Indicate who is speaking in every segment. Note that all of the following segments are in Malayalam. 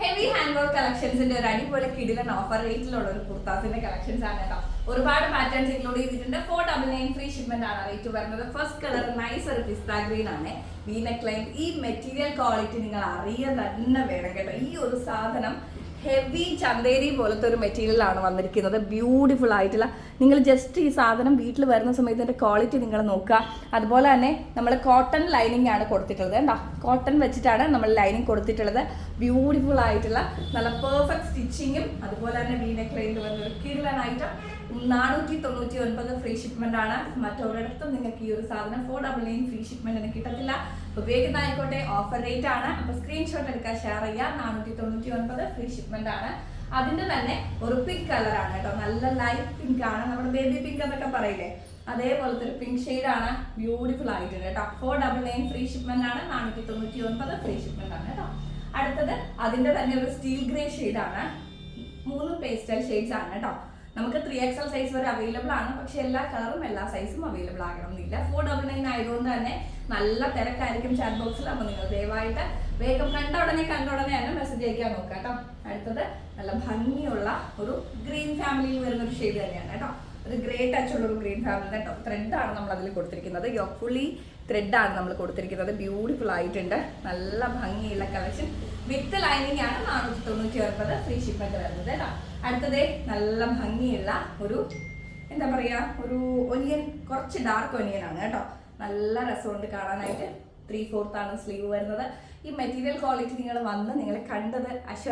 Speaker 1: ഹെവി ഹാൻഡ് വർക്ക് കളക്ഷൻസിന്റെ ഒരു അടിപൊളി കിടിലൻ ഓഫർ റേറ്റിലുള്ള ഒരു കുർത്താസിന്റെ കളക്ഷൻസ് ആണ് കേട്ടോ. ഒരുപാട് പാറ്റേൺസ് ഇൻക്ലൂഡ് ചെയ്തിട്ടുണ്ട്. Four double nine free shipment ആണ് റേറ്റ് വരുന്നത്. ഫസ്റ്റ് കളർ നൈസ് ഒരു പിസ്ത ഗ്രീൻ ആണ്. ഈ മെറ്റീരിയൽ ക്വാളിറ്റി നിങ്ങൾ അറിയാൻ തന്നെ വേണം കേട്ടോ. ഈ ഒരു സാധനം ഹെവി ചന്തേരി പോലത്തെ ഒരു മെറ്റീരിയൽ ആണ് വന്നിരിക്കുന്നത്. ബ്യൂട്ടിഫുൾ ആയിട്ടുള്ള. നിങ്ങൾ ജസ്റ്റ് ഈ സാധനം വീട്ടിൽ വരുന്ന സമയത്ത് ഇതിന്റെ ക്വാളിറ്റി നിങ്ങൾ നോക്കുക. അതുപോലെ തന്നെ നമ്മൾ കോട്ടൺ ലൈനിങ് ആണ് കൊടുത്തിട്ടുള്ളത് കേട്ടോ കോട്ടൺ വെച്ചിട്ടാണ് നമ്മൾ ലൈനിങ് കൊടുത്തിട്ടുള്ളത്. ബ്യൂട്ടിഫുൾ ആയിട്ടുള്ള നല്ല പെർഫെക്റ്റ് സ്റ്റിച്ചിങ്ങും അതുപോലെ തന്നെ വീനക് ലൈനിൽ വരുന്ന ഒരു കിടലൻ ഐറ്റം നാനൂറ്റി തൊണ്ണൂറ്റി ഒൻപത് ഫ്രീ ഷിപ്മെന്റ് ആണ്. മറ്റൊരിടത്തും നിങ്ങൾക്ക് ഈ ഒരു സാധനം ഫോർ ഡബിൾ നയൻ ഫ്രീ ഷിപ്മെന്റിന് കിട്ടത്തില്ല. ഉപയോഗിക്കുന്ന ആയിക്കോട്ടെ ഓഫർ റേറ്റ് ആണ്. അപ്പൊ സ്ക്രീൻഷോട്ട് എടുക്കാൻ ഷെയർ ചെയ്യാം നാനൂറ്റി തൊണ്ണൂറ്റി ഒൻപത് ഫ്രീ ഷിപ്മെന്റ് ആണ് അതിന്റെ തന്നെ ഒരു പിങ്ക് കളർ ആണ് കേട്ടോ. നല്ല ലൈറ്റ് പിങ്ക് ആണ്. നമ്മുടെ ബേബി പിങ്ക് എന്നൊക്കെ പറയില്ലേ? അതേപോലത്തെ ഒരു പിങ്ക് ഷെയ്ഡ് ആണ്. ബ്യൂട്ടിഫുൾ ആയിട്ടുണ്ട് കേട്ടോ. Four double nine free shipment ആണ്. നാനൂറ്റി തൊണ്ണൂറ്റി ഒൻപത് ഫ്രീ ഷിപ്മെന്റ് ആണ് കേട്ടോ. അടുത്തത് അതിന്റെ തന്നെ ഒരു സ്റ്റീൽ ഗ്രേ ഷെയ്ഡ് ആണ്. മൂന്ന് പേസ്റ്റൽ ഷെയ്ഡ്സ് ആണ് കേട്ടോ. നമുക്ക് ത്രീ എക്സൽ സൈസ് വരെ അവൈലബിൾ ആണ്. പക്ഷെ എല്ലാ കളറും എല്ലാ സൈസും അവൈലബിൾ ആകണമെന്നില്ല. ഫോർ ഡബിൾ നയൻ ആയതുകൊണ്ട് തന്നെ നല്ല തിരക്കായിരിക്കും ചാറ്റ് ബോക്സിൽ അപ്പോൾ നിങ്ങൾ ദയവായിട്ട് വേഗം കണ്ട ഉടനെ കണ്ട ഉടനെ തന്നെ മെസ്സേജ് അയക്കാൻ നോക്കുക കേട്ടോ. അടുത്തത് നല്ല ഭംഗിയുള്ള ഒരു ഗ്രീൻ ഫാമിലിയിൽ വരുന്ന ഒരു ഷെയ്ഡ് തന്നെയാണ് കേട്ടോ. ഒരു ഗ്രേ ടച്ച് ഉള്ള ഒരു ഗ്രീൻ ഫാമിലി കേട്ടോ. ത്രെഡ് ആണ് നമ്മൾ അതിൽ കൊടുത്തിരിക്കുന്നത്. ഫുള്ളി ത്രെഡ് ആണ് നമ്മൾ കൊടുത്തിരിക്കുന്നത്. ബ്യൂട്ടിഫുൾ ആയിട്ടുണ്ട്. നല്ല ഭംഗിയുള്ള കളക്ഷൻ വിത്ത് ലൈനിങ് ആണ് നാനൂറ്റി തൊണ്ണൂറ്റി ഒൻപത് ഫ്രീ ഷിപ്മെന്റ് വരുന്നത് കേട്ടോ. അടുത്തത് നല്ല ഭംഗിയുള്ള ഒരു എന്താ പറയുക ഒരു ഒനിയൻ കുറച്ച് ഡാർക്ക് ഒനിയൻ ആണ് കേട്ടോ. നല്ല രസമുണ്ട് കാണാനായിട്ട്. ത്രീ ഫോർത്ത് ആണ് സ്ലീവ് വരുന്നത്. ഈ മെറ്റീരിയൽ ക്വാളിറ്റി നിങ്ങൾ വന്ന് നിങ്ങൾ കണ്ടത്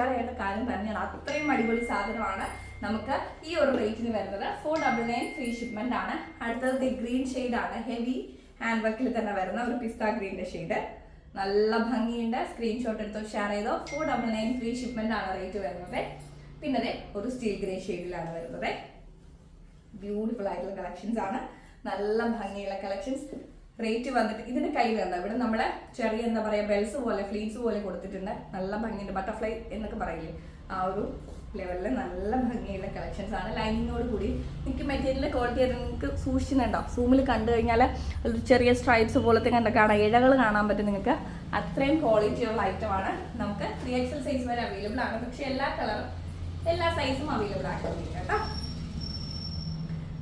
Speaker 1: ചെയ്യേണ്ട കാര്യം തന്നെയാണ്. അത്രയും അടിപൊളി സാധനമാണ് നമുക്ക് ഈ ഒരു റേറ്റിന് വരുന്നത്. Four double nine free shipment ആണ്. അടുത്തത് ഗ്രീൻ ആണ്. ഹെവി ഹാൻഡ് വർക്കിൽ തന്നെ വരുന്ന ഒരു പിസ്ത ഗ്രീന്റെ ഷെയ്ഡ് നല്ല ഭംഗിയുണ്ട്. സ്ക്രീൻഷോട്ട് എടുത്തോ ഷെയർ ചെയ്തോ. Four double nine free shipment ആണ് റേറ്റ് വരുന്നത്. പിന്നെ അതെ ഒരു സ്റ്റീൽ ഗ്രേ ഷെയ്ഡിലാണ് വരുന്നത്. ബ്യൂട്ടിഫുൾ ആയിട്ടുള്ള കളക്ഷൻസ് ആണ്. നല്ല ഭംഗിയുള്ള കളക്ഷൻസ് റേറ്റ് വന്നിട്ട് ഇതിന്റെ കൈ വേണ്ട ഇവിടെ നമ്മളെ ചെറിയ എന്താ പറയാ ബെൽസ് പോലെ ഫ്ലീറ്റ്സ് പോലെ കൊടുത്തിട്ടുണ്ട്. നല്ല ഭംഗിയുണ്ട്. ബട്ടർഫ്ലൈ എന്നൊക്കെ പറയില്ലേ? ആ ഒരു ലെവലിൽ നല്ല ഭംഗിയുള്ള കളക്ഷൻസ് ആണ്. ലൈനിങ്ങോട് കൂടി എനിക്ക് മെറ്റീരിയലിന്റെ ക്വാളിറ്റി അത് നിങ്ങൾക്ക് സൂക്ഷിക്കുന്നുണ്ടോ സൂമിൽ കണ്ടു കഴിഞ്ഞാൽ ഒരു ചെറിയ സ്ട്രൈപ്സ് പോലത്തെ കണ്ട കാണാം. ഇഴകൾ കാണാൻ പറ്റും നിങ്ങൾക്ക് അത്രയും ക്വാളിറ്റിയുള്ള ആണ്. നമുക്ക് ത്രീ എക്സൽ സൈസ് വരെ അവൈലബിൾ ആണ്. പക്ഷെ എല്ലാ കളറും എല്ലാ സൈസും അവൈലബിൾ ആക്കിയിട്ടുണ്ട് കേട്ടോ.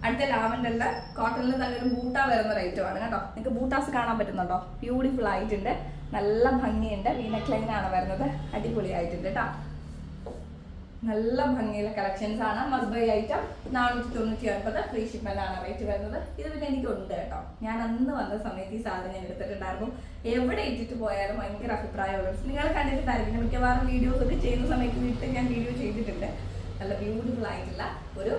Speaker 1: അടുത്ത ലാവൻഡറിന്റെ കോട്ടണിൽ നല്ലൊരു ബൂട്ട വരുന്ന റേറ്റും ആണ് കേട്ടോ. നിങ്ങൾക്ക് ബൂട്ടാസ് കാണാൻ പറ്റുന്നുണ്ടോ? ബ്യൂട്ടിഫുൾ ആയിട്ടുണ്ട്. നല്ല ഭംഗിയുണ്ട്. വീനക്ലൈനാണ് വരുന്നത്. അടിപൊളി ആയിട്ടുണ്ട് കേട്ടോ. നല്ല ഭംഗിയുള്ള കളക്ഷൻസ് ആണ്. മസ്ബൈ ഐറ്റം നാനൂറ്റി തൊണ്ണൂറ്റി ഒൻപത് ഫ്രീ ഷിപ്മെന്റ് ആണ് റേറ്റ് വരുന്നത്. ഇത് പിന്നെ എനിക്ക് ഉണ്ട് കേട്ടോ. ഞാൻ അന്ന് വന്ന സമയത്ത് ഈ സാധനം ഞാൻ എടുത്തിട്ടുണ്ടായിരുന്നു. എവിടെ ഇട്ടിട്ട് പോയാലും ഭയങ്കര അഭിപ്രായമുള്ളൂ നിങ്ങൾ കണ്ടിട്ടുണ്ടായിരിക്കും മിക്കവാറും വീഡിയോസ് ഒക്കെ ചെയ്യുന്ന സമയത്ത് വീട്ടിൽ ഞാൻ വീഡിയോ ചെയ്തിട്ടുണ്ട്. നല്ല ബ്യൂട്ടിഫുൾ ആയിട്ടുള്ള ഒരു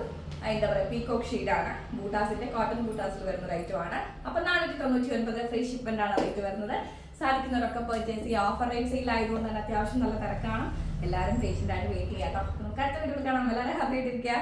Speaker 1: എന്താ പറയുക പീകോക്ക് ഷീഡാണ് ബൂട്ടാസിന്റെ കോട്ടൺ ബൂട്ടാസിൽ വരുന്ന റേറ്റുമാണ് അപ്പൊ നാനൂറ്റി തൊണ്ണൂറ്റി ഒൻപത് ഫ്രീ ഷിപ്മെന്റ് ആണ് റേറ്റ് വരുന്നത്. സാധിക്കുന്നവരൊക്കെ പർച്ചേസ് ചെയ്യുക. ഓഫർ റേറ്റ് സെയിൽ ആയതുകൊണ്ട് തന്നെ അത്യാവശ്യം നല്ല തിരക്കാണ്. എല്ലാവരും പേഷ്യന്റ് ആയിട്ട് വെയിറ്റ് ചെയ്യാം. നമുക്ക് അടുത്ത വീട്ടിൽ കാണാം എല്ലാവരും ഹാപ്പി ആയിട്ടിരിക്കുക.